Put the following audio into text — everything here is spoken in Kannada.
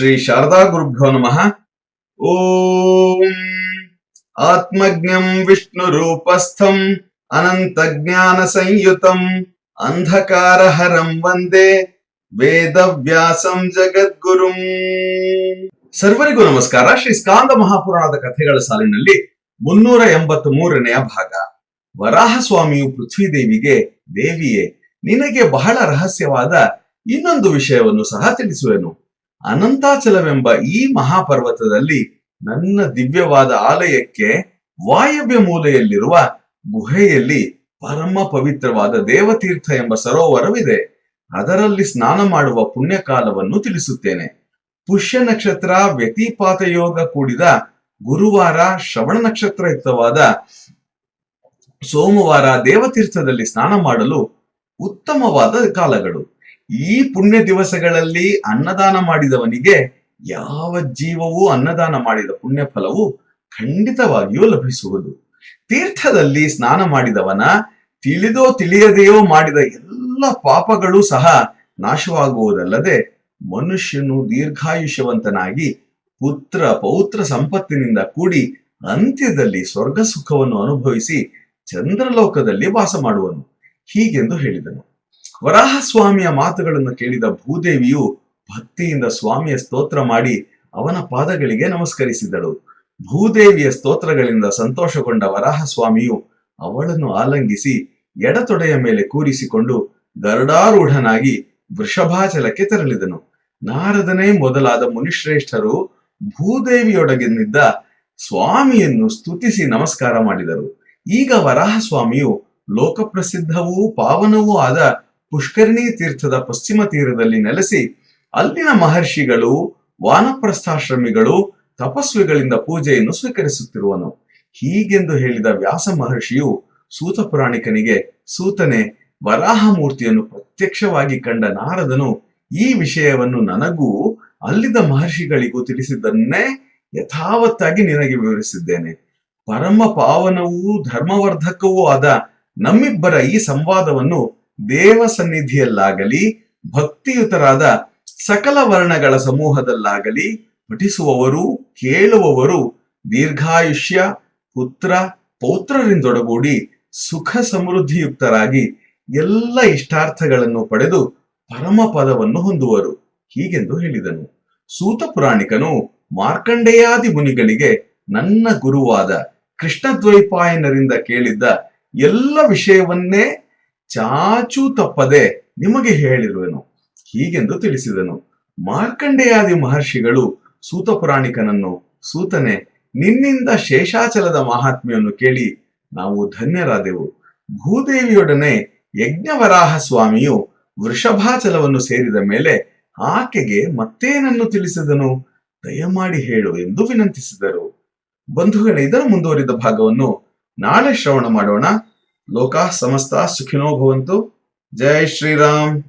ಶ್ರೀ ಶಾರದಾ ಗುರುಭ್ಯೋ ನಮಃ. ಓಂ ಆತ್ಮಜ್ಞಂ ವಿಷ್ಣು ರೂಪಸ್ಥಂ ಅನಂತ ಜ್ಞಾನ ಸಂಯುತಂ ಅಂಧಕಾರಹರಂ ವಂದೇ ವೇದವ್ಯಾಸಂ ಜಗದ್ಗುರುಂ. ಸರ್ವರಿಗೂ ನಮಸ್ಕಾರ. ಶ್ರೀ ಸ್ಕಾಂದ ಮಹಾಪುರಾಣದ ಕಥೆಗಳ ಸಾಲಿನಲ್ಲಿ ಮುನ್ನೂರ ಎಂಬತ್ ಮೂರನೆಯ ಭಾಗ. ವರಾಹ ಸ್ವಾಮಿಯು ಪೃಥ್ವಿದೇವಿಗೆ, ದೇವಿಯೇ, ನಿನಗೆ ಬಹಳ ರಹಸ್ಯವಾದ ಇನ್ನೊಂದು ವಿಷಯವನ್ನು ಸಹ ತಿಳಿಸುವೆನು. ಅನಂತಾಚಲವೆಂಬ ಈ ಮಹಾಪರ್ವತದಲ್ಲಿ ನನ್ನ ದಿವ್ಯವಾದ ಆಲಯಕ್ಕೆ ವಾಯವ್ಯ ಮೂಲೆಯಲ್ಲಿರುವ ಗುಹೆಯಲ್ಲಿ ಪರಮ ಪವಿತ್ರವಾದ ದೇವತೀರ್ಥ ಎಂಬ ಸರೋವರವಿದೆ. ಅದರಲ್ಲಿ ಸ್ನಾನ ಮಾಡುವ ಪುಣ್ಯಕಾಲವನ್ನು ತಿಳಿಸುತ್ತೇನೆ. ಪುಷ್ಯ ನಕ್ಷತ್ರ ವ್ಯತಿಪಾತ ಯೋಗ ಕೂಡಿದ ಗುರುವಾರ ಶ್ರವಣ ನಕ್ಷತ್ರಯುಕ್ತವಾದ ಸೋಮವಾರ ದೇವತೀರ್ಥದಲ್ಲಿ ಸ್ನಾನ ಮಾಡಲು ಉತ್ತಮವಾದ ಕಾಲಗಳು. ಈ ಪುಣ್ಯ ದಿವಸಗಳಲ್ಲಿ ಅನ್ನದಾನ ಮಾಡಿದವನಿಗೆ ಯಾವ ಜೀವವೂ ಅನ್ನದಾನ ಮಾಡಿದ ಪುಣ್ಯ ಫಲವು ಖಂಡಿತವಾಗಿಯೂ ಲಭಿಸುವುದು. ತೀರ್ಥದಲ್ಲಿ ಸ್ನಾನ ಮಾಡಿದವನ ತಿಳಿದೋ ತಿಳಿಯದೆಯೋ ಮಾಡಿದ ಎಲ್ಲ ಪಾಪಗಳು ಸಹ ನಾಶವಾಗುವುದಲ್ಲದೆ ಮನುಷ್ಯನು ದೀರ್ಘಾಯುಷ್ಯವಂತನಾಗಿ ಪುತ್ರ ಪೌತ್ರ ಸಂಪತ್ತಿನಿಂದ ಕೂಡಿ ಅಂತ್ಯದಲ್ಲಿ ಸ್ವರ್ಗ ಸುಖವನ್ನು ಅನುಭವಿಸಿ ಚಂದ್ರಲೋಕದಲ್ಲಿ ವಾಸ ಮಾಡುವನು ಹೀಗೆಂದು ಹೇಳಿದನು. ವರಾಹ ಸ್ವಾಮಿಯ ಮಾತುಗಳನ್ನು ಕೇಳಿದ ಭೂದೇವಿಯು ಭಕ್ತಿಯಿಂದ ಸ್ವಾಮಿಯ ಸ್ತೋತ್ರ ಮಾಡಿ ಅವನ ಪಾದಗಳಿಗೆ ನಮಸ್ಕರಿಸಿದಳು. ಭೂದೇವಿಯ ಸ್ತೋತ್ರಗಳಿಂದ ಸಂತೋಷಗೊಂಡ ವರಾಹ ಸ್ವಾಮಿಯು ಅವಳನ್ನು ಆಲಂಗಿಸಿ ಎಡತೊಡೆಯ ಮೇಲೆ ಕೂರಿಸಿಕೊಂಡು ಗರುಡಾರೂಢನಾಗಿ ವೃಷಭಾಚಲಕ್ಕೆ ತೆರಳಿದನು. ನಾರದನೇ ಮೊದಲಾದ ಮುನಿಶ್ರೇಷ್ಠರು ಭೂದೇವಿಯೊಡಗಿನಿದ್ದ ಸ್ವಾಮಿಯನ್ನು ಸ್ತುತಿಸಿ ನಮಸ್ಕಾರ ಮಾಡಿದರು. ಈಗ ವರಾಹ ಸ್ವಾಮಿಯು ಲೋಕಪ್ರಸಿದ್ಧವೂ ಪಾವನವೂ ಆದ ಪುಷ್ಕರಣಿ ತೀರ್ಥದ ಪಶ್ಚಿಮ ತೀರದಲ್ಲಿ ನೆಲೆಸಿ ಅಲ್ಲಿನ ಮಹರ್ಷಿಗಳು, ವಾನಪ್ರಸ್ಥಾಶ್ರಮಿಗಳು ತಪಸ್ವಿಗಳಿಂದ ಪೂಜೆಯನ್ನು ಸ್ವೀಕರಿಸುತ್ತಿರುವನು. ಹೀಗೆಂದು ಹೇಳಿದ ವ್ಯಾಸ ಮಹರ್ಷಿಯು ಸೂತ ಪುರಾಣಿಕನಿಗೆ, ಸೂತನೆ, ವರಾಹ ಮೂರ್ತಿಯನ್ನು ಪ್ರತ್ಯಕ್ಷವಾಗಿ ಕಂಡ ನಾರದನು ಈ ವಿಷಯವನ್ನು ನನಗೂ ಅಲ್ಲಿದ್ದ ಮಹರ್ಷಿಗಳಿಗೂ ತಿಳಿಸಿದ್ದನ್ನೇ ಯಥಾವತ್ತಾಗಿ ನಿನಗೆ ವಿವರಿಸಿದ್ದೇನೆ. ಪರಮ ಪಾವನವೂ ಧರ್ಮವರ್ಧಕವೂ ಆದ ನಮ್ಮಿಬ್ಬರ ಈ ಸಂವಾದವನ್ನು ದೇವ ಸನ್ನಿಧಿಯಲ್ಲಾಗಲಿ ಭಕ್ತಿಯುತರಾದ ಸಕಲ ವರ್ಣಗಳ ಸಮೂಹದಲ್ಲಾಗಲಿ ಪಠಿಸುವವರು, ಕೇಳುವವರು, ದೀರ್ಘಾಯುಷ್ಯ, ಪುತ್ರ, ಪೌತ್ರರಿಂದೊಡಗೂಡಿ ಸುಖ ಸಮೃದ್ಧಿಯುಕ್ತರಾಗಿ ಎಲ್ಲ ಇಷ್ಟಾರ್ಥಗಳನ್ನು ಪಡೆದು ಪರಮ ಪದವನ್ನು ಹೊಂದುವರು. ಹೀಗೆಂದು ಹೇಳಿದನು. ಸೂತ ಪುರಾಣಿಕನು ಮಾರ್ಕಂಡೇಯಾದಿ ಮುನಿಗಳಿಗೆ ನನ್ನ ಗುರುವಾದ ಕೃಷ್ಣದ್ವೈಪಾಯನರಿಂದ ಕೇಳಿದ್ದ ಎಲ್ಲ ವಿಷಯವನ್ನೇ ಚಾಚೂ ತಪ್ಪದೆ ನಿಮಗೆ ಹೇಳಿರುವೆನು. ಹೀಗೆಂದು ತಿಳಿಸಿದನು. ಮಾರ್ಕಂಡೇಯಾದಿ ಮಹರ್ಷಿಗಳು ಸೂತ ಪುರಾಣಿಕನನ್ನು, ಸೂತನೆ, ನಿನ್ನಿಂದ ಶೇಷಾಚಲದ ಮಹಾತ್ಮೆಯನ್ನು ಕೇಳಿ ನಾವು ಧನ್ಯರಾದೆವು. ಭೂದೇವಿಯೊಡನೆ ಯಜ್ಞವರಾಹ ಸ್ವಾಮಿಯು ವೃಷಭಾಚಲವನ್ನು ಸೇರಿದ ಮೇಲೆ ಆಕೆಗೆ ಮತ್ತೇನನ್ನು ತಿಳಿಸಿದನು? ದಯಮಾಡಿ ಹೇಳು ಎಂದು ವಿನಂತಿಸಿದರು. ಬಂಧುಗಳ, ಇದರ ಮುಂದುವರಿದ ಭಾಗವನ್ನು ನಾಳೆ ಶ್ರವಣ ಮಾಡೋಣ. लोका समस्ता सुखिनो भवन्तु। जय श्री राम